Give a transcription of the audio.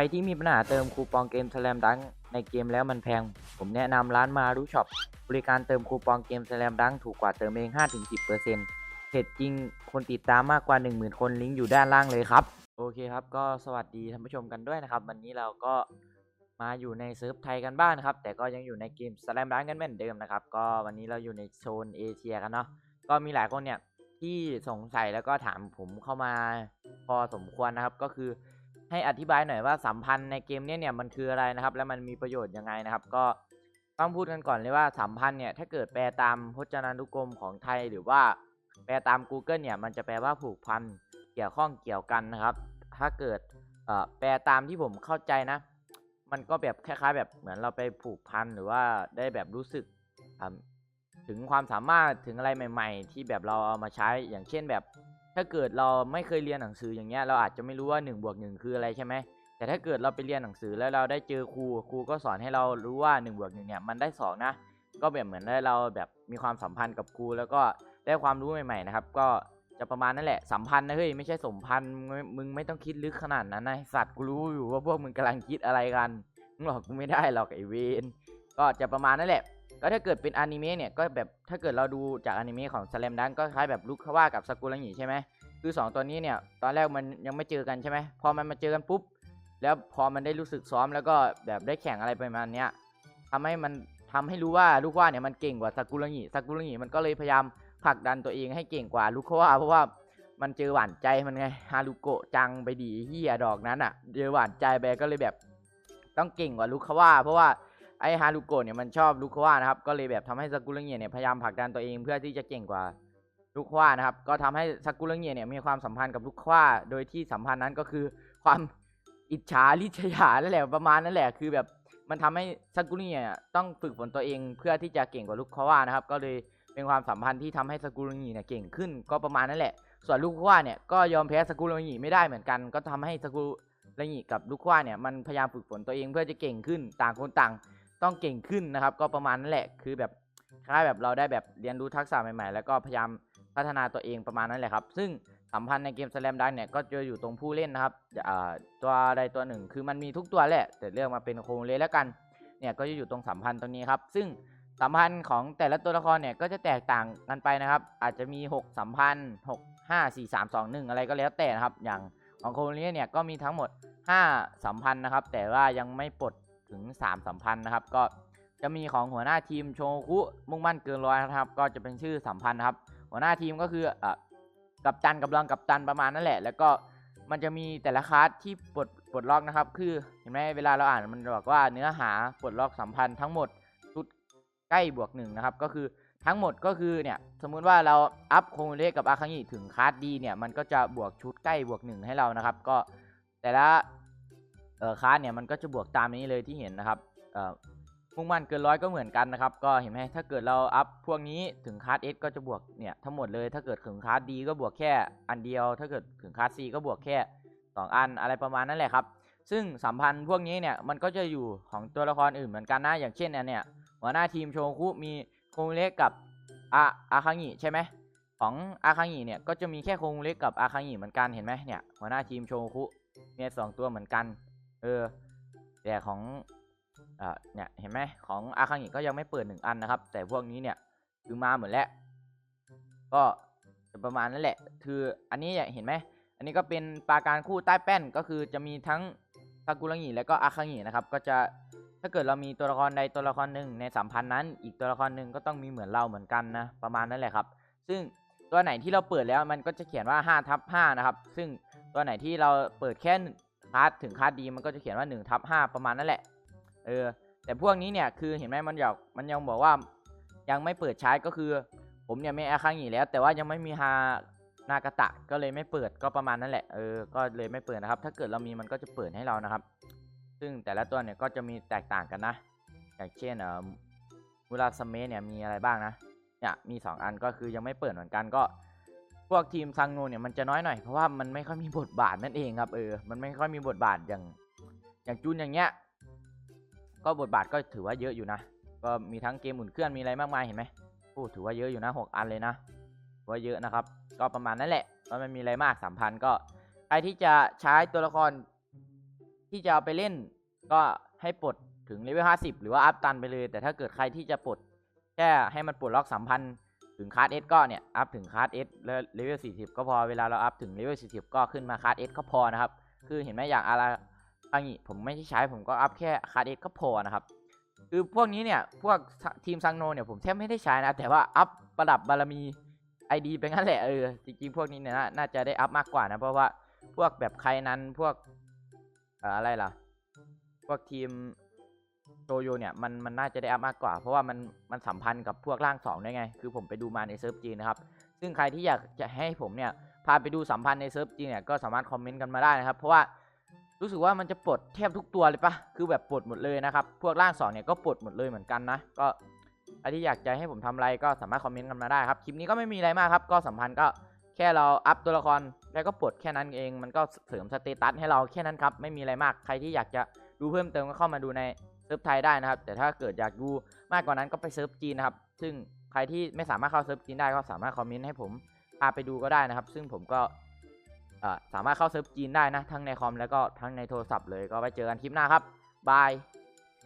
ครที่มีปัญหาเติมคูปองเกมสแลมดังในเกมแล้วมันแพง ผมแนะนำร้านมารู้ช็อปบริการเติมคูปองเกมสแลมดังถูกกว่าเติมเอง 5-10%เพจจริงคนติดตามมากกว่า 10,000 คนลิงก์อยู่ด้านล่างเลยครับ โอเคครับ ก็สวัสดีท่านผู้ชมกันด้วยนะครับ วันนี้เราก็มาอยู่ในเซิร์ฟไทยกันบ้างนะครับ แต่ก็ยังอยู่ในเกมสแลมดังกันเหมือนเดิมนะครับ ก็วันนี้เราอยู่ในโซนเอเชียกันเนาะก็มีหลายคนเนี่ยที่สงสัยแล้วก็ถามผมเข้ามาพอสมควรนะครับก็คือ ให้อธิบายหน่อยว่าสัมพันธ์ในเกมเนี้ยเนี่ยมันคืออะไรนะครับ และมันมีประโยชน์ยังไงนะครับ ก็ต้องพูดกันก่อนเลยว่าสัมพันธ์เนี่ยถ้าเกิดแปลตามพจนานุกรมของไทยหรือว่าแปลตาม Google เนี่ยมันจะแปลว่าผูกพันเกี่ยวข้องเกี่ยวกันนะครับ ถ้าเกิดเอ่อแปลตามที่ผมเข้าใจนะ มันก็แบบคล้ายๆ แบบเหมือนเราไปผูกพันหรือว่าได้แบบรู้สึกอ่าถึงความสามารถถึงอะไรใหม่ ๆ ที่แบบเราเอามาใช้อย่างเช่นแบบ ถ้าเกิดเราไม่เคยเรียนหนังสืออย่างเงี้ยเราอาจจะไม่รู้ว่า1นบวกหคืออะไรใช่ไหมแต่ถ้าเกิดเราไปเรียนหนังสือแล้วเราได้เจอครูครูก็สอนให้เรารู้ว่า1นบวกหเนี่ยมันได้สองนะ ก็แบบเหมือนได้เราแบบมีความสัมพันธ์กับครูแล้วก็ได้ความรู้ใหม่ๆนะครับ ก็จะประมาณนั่นแหละสัมพันธ์นะเฮ้ยไม่ใช่สมพันธ์มึงไม่ต้องคิดลึกขนาดนั้นนะสัตว์กูรู้อยู่ว่าพวกมึงกำลังคิดอะไรกันมึงหลอกกูไม่ได้หรอกไอเวนก็จะประมาณนั่นแหละ ก็ถ้าเกิดเป็นอนิเมะเนี่ยก็แบบถ้าเกิดเราดูจากอนิเมะของ Slam Dunk ก็คล้ายแบบลุคคาว่ากับซากุระงิใช่ไหมคือ 2 ตัวนี้เนี่ยตอนแรกมันยังไม่เจอกันใช่ไหมพอมันมาเจอกันปุ๊บแล้วพอมันได้รู้สึกซ้อมแล้วก็แบบได้แข่งอะไรประมาณเนี้ยทำให้มันทำให้รู้ว่าลูกว่าเนี่ยมันเก่งกว่าซากุระงิซากุระงิมันก็เลยพยายามผลักดันตัวเองให้เก่งกว่าลูกคาว่าเพราะว่ามันเจอหวานใจมันไงฮารุโกะจังไปดีเฮียดอกนั้นอะเจอหวานใจไปก็เลยแบบ ต้องเก่งกว่าลูกคาว่าเพราะว่า ไอฮารุโกะเนี่ยมันชอบลูกควานะครับ ก็เลยแบบทำให้ซากุระเงียเนี่ยพยายามผลักดันตัวเองเพื่อที่จะเก่งกว่าลูกควานะครับ ก็ทำให้ซากุระเงียเนี่ยมีความสัมพันธ์กับลูกควาโดยที่สัมพันธ์นั้นก็คือความอิจฉาริษยานั่นแหละประมาณนั่นแหละ คือแบบมันทำให้ซากุระเงียต้องฝึกฝนตัวเองเพื่อที่จะเก่งกว่าลูกควานะครับ ก็เลยเป็นความสัมพันธ์ที่ทำให้ซากุระเงียเนี่ยเก่งขึ้น ก็ประมาณนั่นแหละ ส่วนลูกควาเนี่ยก็ยอมแพ้ซากุระเงียไม่ได้เหมือนกัน ก็ทำให้ซากุระเงียกับลูกควาเนี่ยมันพยายามฝึกฝนตัวเองเพื่อจะเก่งขึ้นต่างคนต่าง ต้องเก่งขึ้นนะครับ ก็ประมาณนั่นแหละคือแบบคล้ายแบบเราได้แบบเรียนรู้ทักษะใหม่ ๆ แล้วก็พยายามพัฒนาตัวเองประมาณนั้นแหละครับ ซึ่งสัมพันธ์ในเกม Slam Dunk เนี่ยก็จะอยู่ตรงผู้เล่นนะครับตัวใดตัวหนึ่ง คือมันมีทุกตัวแหละ แต่เลือกมาเป็นโคงเลยแล้วกันเนี่ยก็จะอยู่ตรงสัมพันธ์ตรงนี้ครับ ซึ่งสัมพันธ์ของแต่ละตัวละครเนี่ยก็จะแตกต่างกันไปนะครับ อาจจะมี 6 สัมพันธ์6 5 4 3 2 1 อะไรก็แล้วแต่นะครับ อย่างของโครงเลยเนี่ยก็มีทั้งหมด 5 สัมพันธ์นะครับ แต่ว่ายังไม่ปลด ถึง3สัมพันธ์นะครับ ก็จะมีของหัวหน้าทีมโชคุมุ่งมั่นเกินร้อยนะครับ ก็จะเป็นชื่อสัมพันธ์นครับ หัวหน้าทีมก็คืออ่กัปตันกับรองกัปตันประมาณนั่นแหละ แล้วก็มันจะมีแต่ละคลาสที่ปลดปลดล็อกนะครับ คือเห็นไหมเวลาเราอ่านมันบอกว่าเนื้อหาปลดล็อกสัมพันธ์ทั้งหมดชุดใกล้บวกหนึ่งนะครับ ก็คือทั้งหมดก็คือเนี่ยสมมุติว่าเราอัพโคงเลกับอาคังิถึงคลาสดีเนี่ยมันก็จะบวกชุดใกล้บวกหนึ่งให้เรานะครับ ก็แต่ละ คาร์ดเนี่ยมันก็จะบวกตามนี้เลยที่เห็นนะครับเอ่อมุ่งมั่นเกินร้อยก็เหมือนกันนะครับ ก็เห็นไหมถ้าเกิดเราอัพพวกนี้ถึงคาร์ด S ก็จะบวกเนี่ยทั้งหมดเลย ถ้าเกิดถึงคาร์ด D ก็บวกแค่อันเดียว ถ้าเกิดถึงคาร์ด C ก็บวกแค่ 2 อันอะไรประมาณนั้นแหละครับ ซึ่งสัมพันธ์พวกนี้เนี่ยมันก็จะอยู่ของตัวละครอื่นเหมือนกันนะอย่างเช่นอันเนี่ยหัวหน้าทีมโชคุมีโคงเล็กกับอาอาคังิใช่ไหมของอาคังิเนี่ยก็จะมีแค่โคงเล็กกับอาคังิเหมือนกันเห็นไหมเนี่ยหัวหน้าทีมโชคุมีสองตัวเหมือนกัน เออแต่ของอ่าเนี่ยเห็นไหมของอาคังิก็ยังไม่เปิดหนึ่งอันนะครับ แต่พวกนี้เนี่ยคือมาเหมือนแล้ว ก็จะประมาณนั้นแหละ คืออันนี้เห็นไหมอันนี้ก็เป็นปาการคู่ใต้แป้นก็คือจะมีทั้งซากุระงิและก็อาคังินะครับ ก็จะถ้าเกิดเรามีตัวละครใดตัวละครหนึ่งในสัมพันธ์นั้น อีกตัวละครหนึ่งก็ต้องมีเหมือนเราเหมือนกันนะประมาณนั้นแหละครับ ซึ่งตัวไหนที่เราเปิดแล้วมันก็จะเขียนว่า5ทับ5นะครับ ซึ่งตัวไหนที่เราเปิดแค่าร์ดถึงคาร์ดดีมันก็จะเขียนว่า1ทับ5ประมาณนั่นแหละเออแต่พวกนี้เนี่ยคือเห็นไหมมันอยากมันยังบอกว่ายังไม่เปิดใช้ก็คือ ผมเนี่ยไม่อาคังอีแล้ว แต่ว่ายังไม่มีฮานากาตะก็เลยไม่เปิดก็ประมาณนั่นแหละเออก็เลยไม่เปิดนะครับ ถ้าเกิดเรามีมันก็จะเปิดให้เรานะครับ ซึ่งแต่ละตัวเนี่ยก็จะมีแตกต่างกันนะ อย่างเช่นเอ่อมูราสเมเนี่ยมีอะไรบ้างนะเนี่ยมี 2 อันก็คือยังไม่เปิดเหมือนกันก็ พวกทีมซังโนเนี่ยมันจะน้อยหน่อยเพราะว่ามันไม่ค่อยมีบทบาทนั่นเองครับเออ มันไม่ค่อยมีบทบาทอย่าง อย่างจูนอย่างเงี้ย ก็บทบาทก็ถือว่าเยอะอยู่นะ ก็มีทั้งเกมอุ่นเครื่องมีอะไรมากมายเห็นไหมโอ้ถือว่าเยอะอยู่นะหกอันเลยนะว่าเยอะนะครับ ก็ประมาณนั้นแหละก็ไม่มีอะไรมากสามพันก็ใครที่จะใช้ตัวละครที่จะเอาไปเล่น ก็ให้ปลดถึงเลเวล50หรือว่าอัพตันไปเลย แต่ถ้าเกิดใครที่จะปลดแค่ให้มันปลดล็อกสัมพันธ์ ถึงคาร์ดเอสก็เนี่ย อัพถึงคาร์ดเอสแล้วเลเวล40ก็พอเวลาเราอัพถึงเลเวล40ก็ขึ้นมาคาร์ดเอสก็พอนะครับ คือเห็นไหมอย่างอะไรอังนี้ผมไม่ได้ใช้ผมก็อัพแค่คาร์ดเอสก็พอนะครับ คือพวกนี้เนี่ย พวกทีมซังโนเนี่ยผมแทบไม่ได้ใช้นะ แต่ว่าอัพประดับบารมีไอดีไปงั้นแหละเออจริงๆพวกนี้เนี่ยน่าจะได้อัพมากกว่านะ เพราะว่าพวกแบบใครนั้นพวกเอ่ออะไรล่ะ พวกทีม โชโยเนี่ยมันมันน่าจะได้อัพมากกว่า เพราะว่ามันมันสัมพันธ์กับพวกร่างสองได้ไง คือผมไปดูมาในเซิร์ฟจีนนะครับ ซึ่งใครที่อยากจะให้ผมเนี่ยพาไปดูสัมพันธ์ในเซิร์ฟจีนเนี่ยก็สามารถคอมเมนต์กันมาได้นะครับ เพราะว่ารู้สึกว่ามันจะปลดแทบทุกตัวเลยปะคือแบบปลดหมดเลยนะครับ พวกร่างสองเนี่ยก็ปลดหมดเลยเหมือนกันนะ ก็ใครที่อยากจะให้ผมทำอะไรก็สามารถคอมเมนต์กันมาได้ครับ คลิปนี้ก็ไม่มีอะไรมากครับ ก็สัมพันธ์ก็แค่เราอัพตัวละครแล้วก็ปลดแค่นั้นเอง มันก็เสริมสเตตัสให้เราแค่นั้นครับ ไม่มีอะไรมาก ใครที่อยากจะดูเพิ่มเติมก็เข้ามาดูใน เซิร์ฟไทยได้นะครับ แต่ถ้าเกิดอยากดูมากกว่านั้นก็ไปเซิร์ฟจีนนะครับ ซึ่งใครที่ไม่สามารถเข้าเซิร์ฟจีนได้ก็สามารถคอมเมนต์ให้ผมพาไปดูก็ได้นะครับ ซึ่งผมก็สามารถเข้าเซิร์ฟจีนได้นะ ทั้งในคอมแล้วก็ทั้งในโทรศัพท์เลยก็ไปเจอกันคลิปหน้าครับบาย